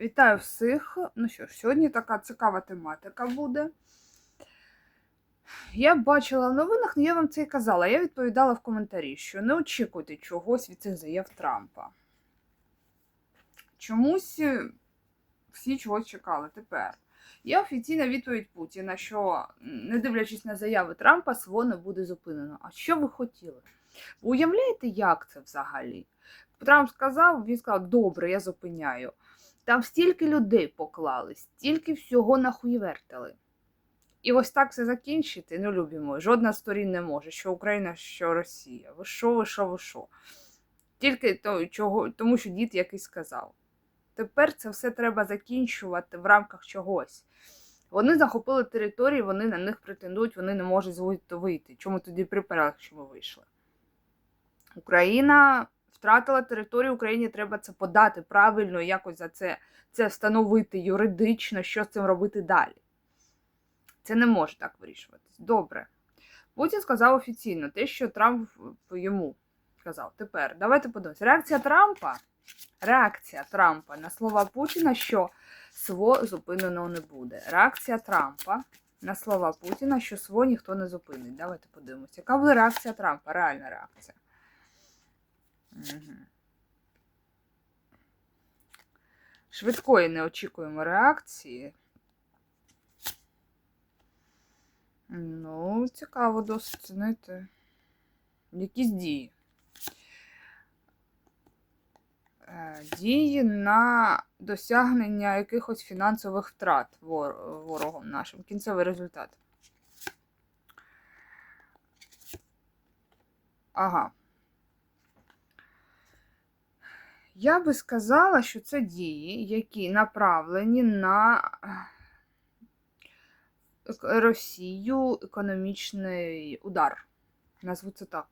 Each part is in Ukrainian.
Вітаю всіх. Ну що ж, сьогодні така цікава тематика буде. Я бачила в новинах, я вам це і казала. Я відповідала в коментарі, що не очікуйте чогось від цих заяв Трампа. Чомусь е, всі чогось чекали тепер. Є офіційна відповідь Путіна, що, не дивлячись на заяви Трампа, СВО не буде зупинено. А що ви хотіли? Ви уявляєте, як це взагалі? Трамп сказав, він сказав, добре, я зупиняю. Там стільки людей поклали, стільки всього нахуєвертили. І ось так все закінчити, ну любимо. Жодна сторін не може, що Україна, що Росія. Ви що, ви що, ви що? Тільки то, чого, тому, що дід якийсь сказав. Тепер це все треба закінчувати в рамках чогось. Вони захопили території, вони на них претендують, вони не можуть звідти вийти. Чому тоді припирали, що ми вийшли? Україна втратила територію, Україні треба це подати правильно, якось за це, це встановити юридично, що з цим робити далі. Це не може так вирішуватись. Добре. Путін сказав офіційно те, що Трамп йому сказав. Тепер давайте подивимося. Реакція Трампа. Реакція Трампа на слова Путіна, що СВО зупинено не буде. Реакція Трампа на слова Путіна, що СВО ніхто не зупинить. Давайте подивимося. Яка буде реакція Трампа? Реальна реакція. Угу. Швидкої не очікуємо реакції. Ну, цікаво досить, знаєте. Якісь дії. Е, Дії на досягнення якихось фінансових втрат ворогом нашим. Кінцевий результат. Ага. Я би сказала, що це дії, які направлені на Росію економічний удар. Назву це так.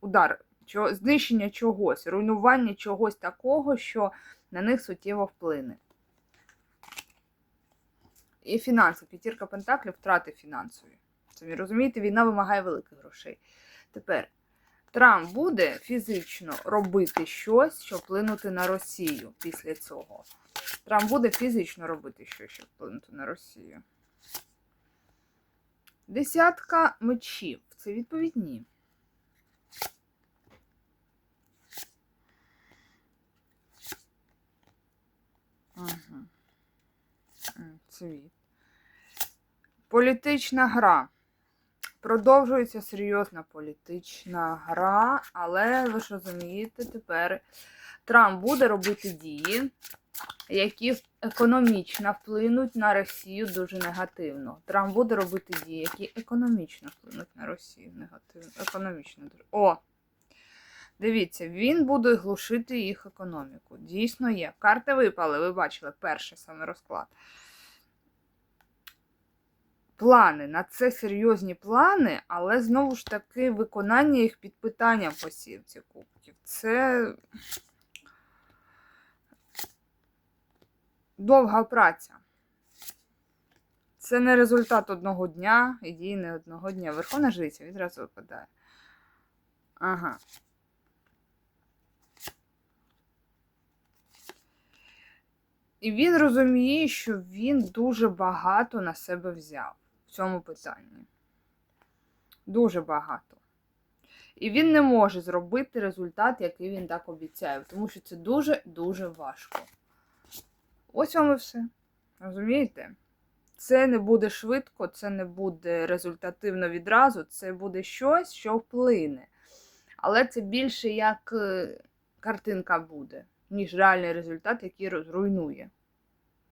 Удар. Знищення чогось, руйнування чогось такого, що на них суттєво вплине. І фінанси. П'ятірка Пентаклів втрати фінансові. Самі розумієте, війна вимагає великих грошей. Тепер Трамп буде фізично робити щось, щоб вплинути на Росію після цього. Трамп буде фізично робити щось, щоб вплинути на Росію. Десятка мечів. Це відповідь ні. М, Цвіт. Політична гра. Продовжується серйозна політична гра, але ви ж розумієте, тепер Трамп буде робити дії, які економічно вплинуть на Росію дуже негативно. Трамп буде робити дії, які економічно вплинуть на Росію негативно. Економічно дуже. О! Дивіться, він буде глушити їх економіку. Дійсно є. Карти випали, ви бачили, перший саме розклад. Плани. На це серйозні плани, але знову ж таки виконання їх під питанням посівці кубків. Це довга праця. Це не результат одного дня, і дії не одного дня. Верховна жриця відразу випадає. Ага. І він розуміє, що він дуже багато на себе взяв цьому питанні. Дуже багато. І він не може зробити результат, який він так обіцяє, тому що це дуже-дуже важко. Ось вам і все. Розумієте? Це не буде швидко, це не буде результативно відразу, це буде щось, що вплине. Але це більше як е, картинка буде, ніж реальний результат, який розруйнує.